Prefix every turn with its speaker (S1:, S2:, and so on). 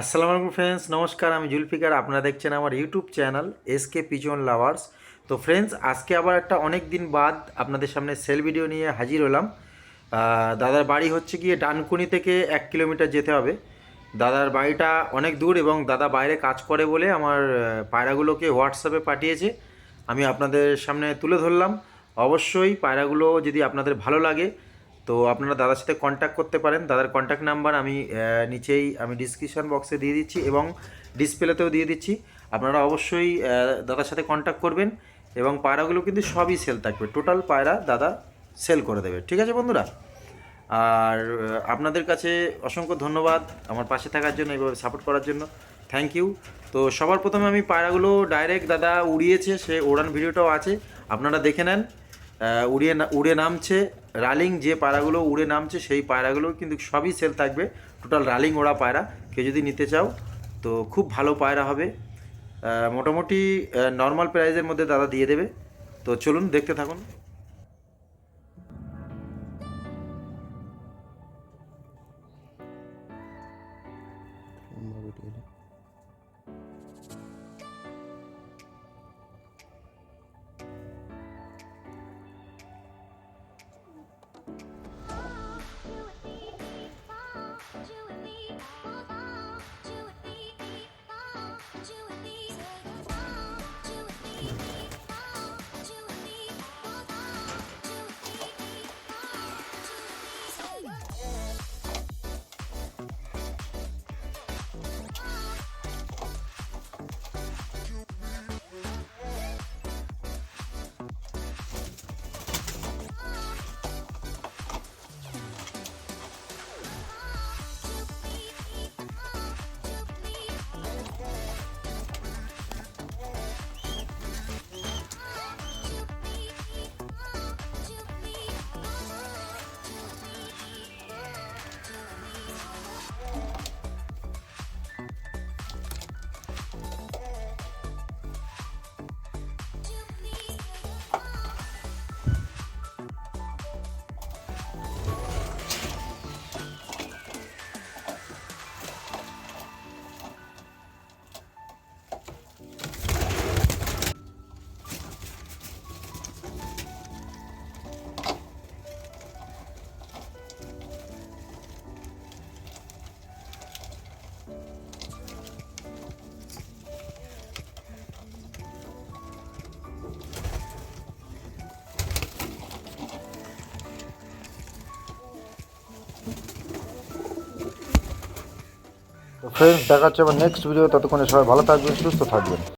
S1: আসসালামু আলাইকুম ফ্রেন্ডস নমস্কার, আমি জুলফিকার, আপনারা দেখছেন আমার YouTube channel S K pigeon lovers তো ফ্রেন্ডস আজকে আবার একটা অনেক দিন বাদ আপনাদের সামনে সেল ভিডিও নিয়ে হাজির হলাম। দাদার বাড়ি হচ্ছে গিয়ে ডানকুনি থেকে এক কিলোমিটার যেতে হবে। দাদার বাড়িটা অনেক দূর এবং দাদা বাইরে কাজ করে বলে আমার পায়রাগুলোকে হোয়াটসঅ্যাপে পাঠিয়েছে। আমি আপনাদের সামনে তুলে ধরলাম। অবশ্যই পায়রাগুলো যদি আপনাদের ভালো লাগে তো আপনারা দাদার সাথে কন্ট্যাক্ট করতে পারেন। দাদার কন্ট্যাক্ট নাম্বার আমি নিচেই আমি ডিসক্রিপশন বক্সে দিয়ে দিচ্ছি এবং ডিসপ্লেতেও দিয়ে দিচ্ছি। আপনারা অবশ্যই দাদার সাথে কন্ট্যাক্ট করবেন এবং পায়রাগুলো কিন্তু সবই সেল থাকবে। টোটাল পায়রা দাদা সেল করে দেবে। ঠিক আছে বন্ধুরা? আর আপনাদের কাছে অসংখ্য ধন্যবাদ আমার পাশে থাকার জন্য, এইভাবে সাপোর্ট করার জন্য। থ্যাংক ইউ তো সবার প্রথমে আমি পায়রাগুলো ডাইরেক্ট দাদা উড়িয়েছে, সে ওড়ান ভিডিওটাও আছে। আপনারা দেখে নেন উড়িয়ে উড়ে নামছে। রালিং যে পায়রাগুলো উড়ে নামছে, সেই পায়রাগুলো কিন্তু সবই সেল থাকবে। টোটাল রালিং ওড়া পায়রা। কেউ যদি নিতে চাও, তো খুব ভালো পায়রা হবে। মোটামুটি নর্মাল প্রাইজের মধ্যে দাদা দিয়ে দেবে। তো চলুন, দেখতে থাকুন। ফ্রেন্ডস দেখা হচ্ছে আবার নেক্সট ভিডিও ততক্ষণে সবাই ভালো থাকবেন সুস্থ থাকবেন।